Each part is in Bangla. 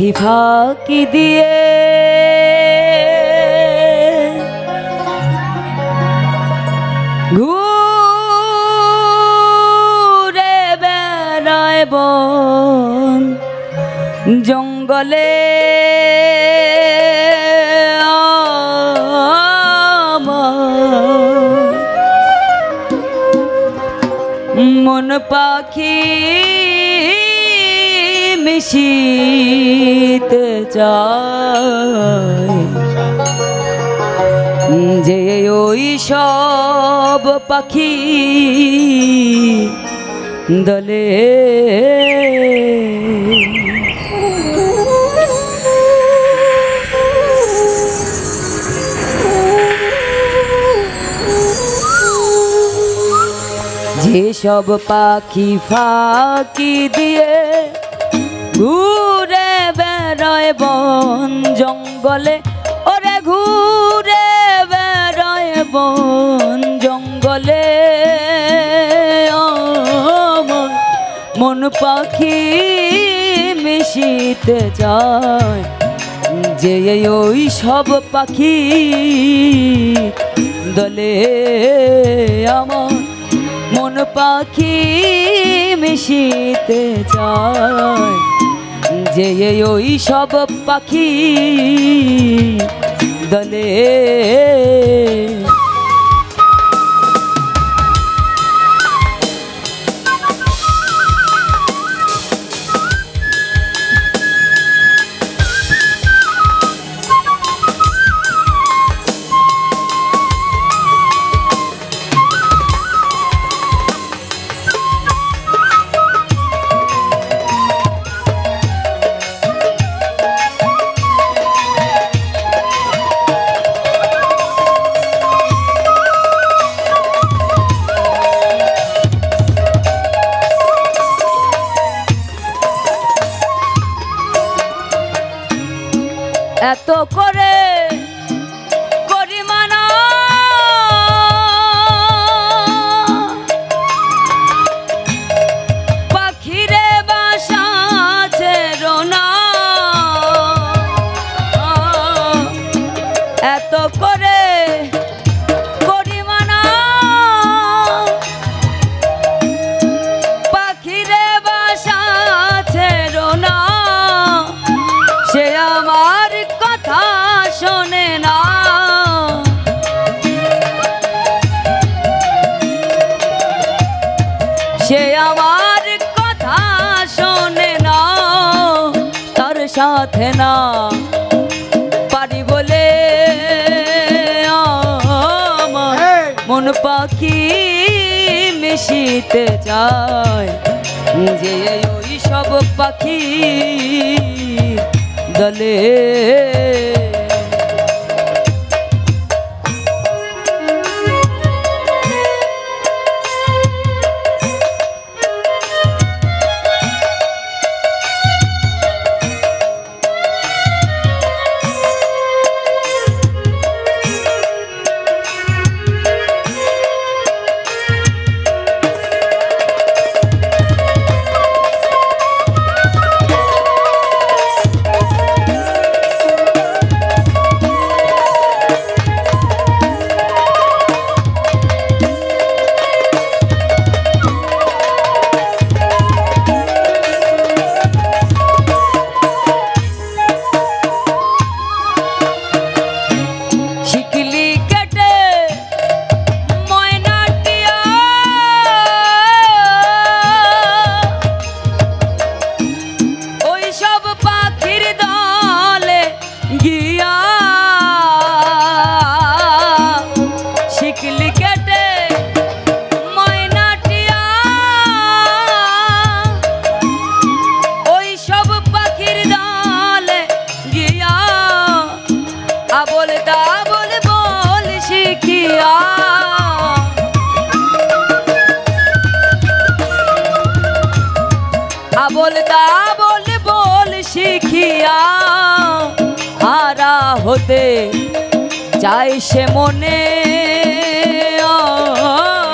পাখি ফাঁকি দিয়ে ঘুরে বেড়ায় বন জঙ্গলে মন পাখি মিশিতে সব পাখি দলে। যেসব পাখি ফাঁকি দিয়ে ঘুরে বেড়ায় বন জঙ্গলে ওরে ঘুরে মন পাখি মিশিতে যায়? যে ওই সব পাখি দলে আমার মন পাখি মিশিতে চায় যে ওই সব পাখি দলে এত করে সাথে না পারি বলে মন পাখি মিশিতে চায় যে ওই সব পাখি দলে। আবল তাবল বল শিখিয়া। হারা হতে চাই সে মনে।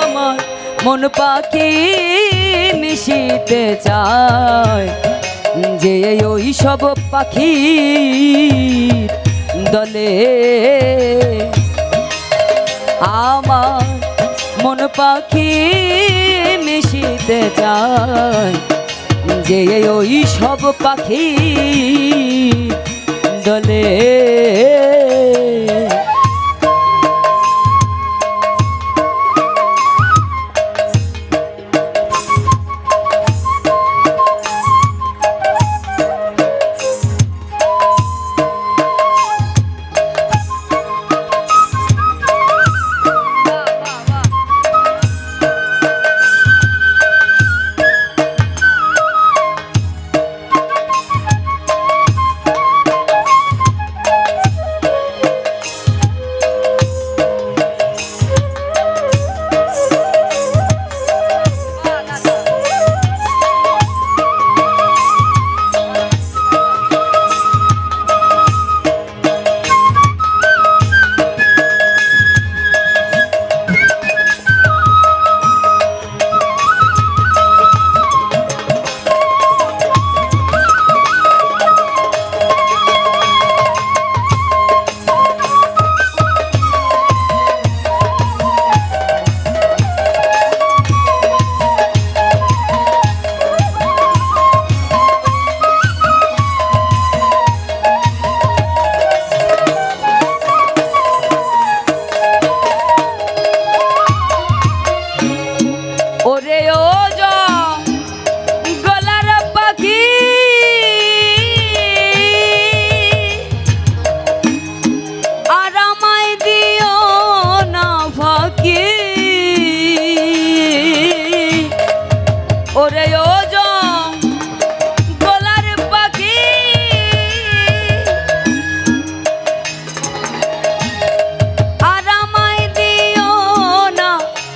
আমার মন পাখি মিশিতে চায় যে ওই সব পাখি দলে। আমার মন পাখি মিশিতে চায় যে ওই সব পাখি দলে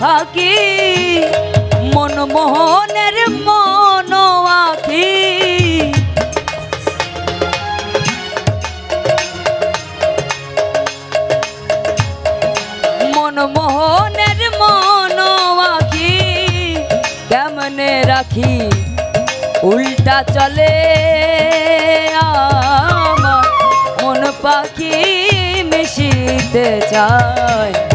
ফাঁকি মনমোহনের মন আখি মনমোহনের মন আখি কেমনে রাখি? উল্টা চলে আমার। মন পাখি মিশিতে চায়।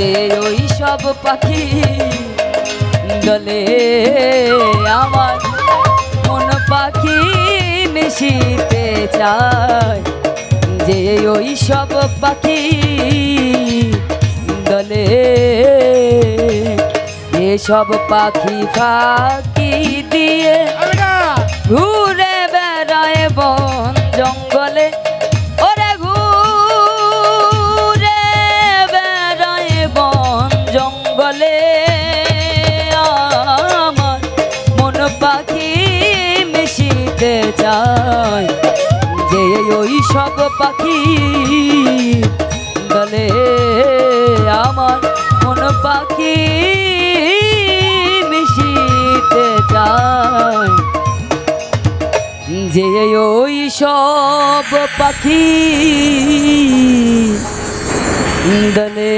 যে ওই সব পাখি দলে আমার মন পাখি মিশিতে চায়। যে ওই সব পাখি দলে এসব পাখি ফাঁকি দিয়ে ঘুরে বেড়ায় বন জঙ্গলে। মিশিতে যে ওই সব পাখি দলে আমার মন পাখি মিশিতে চায়। যে ওই সব পাখি দলে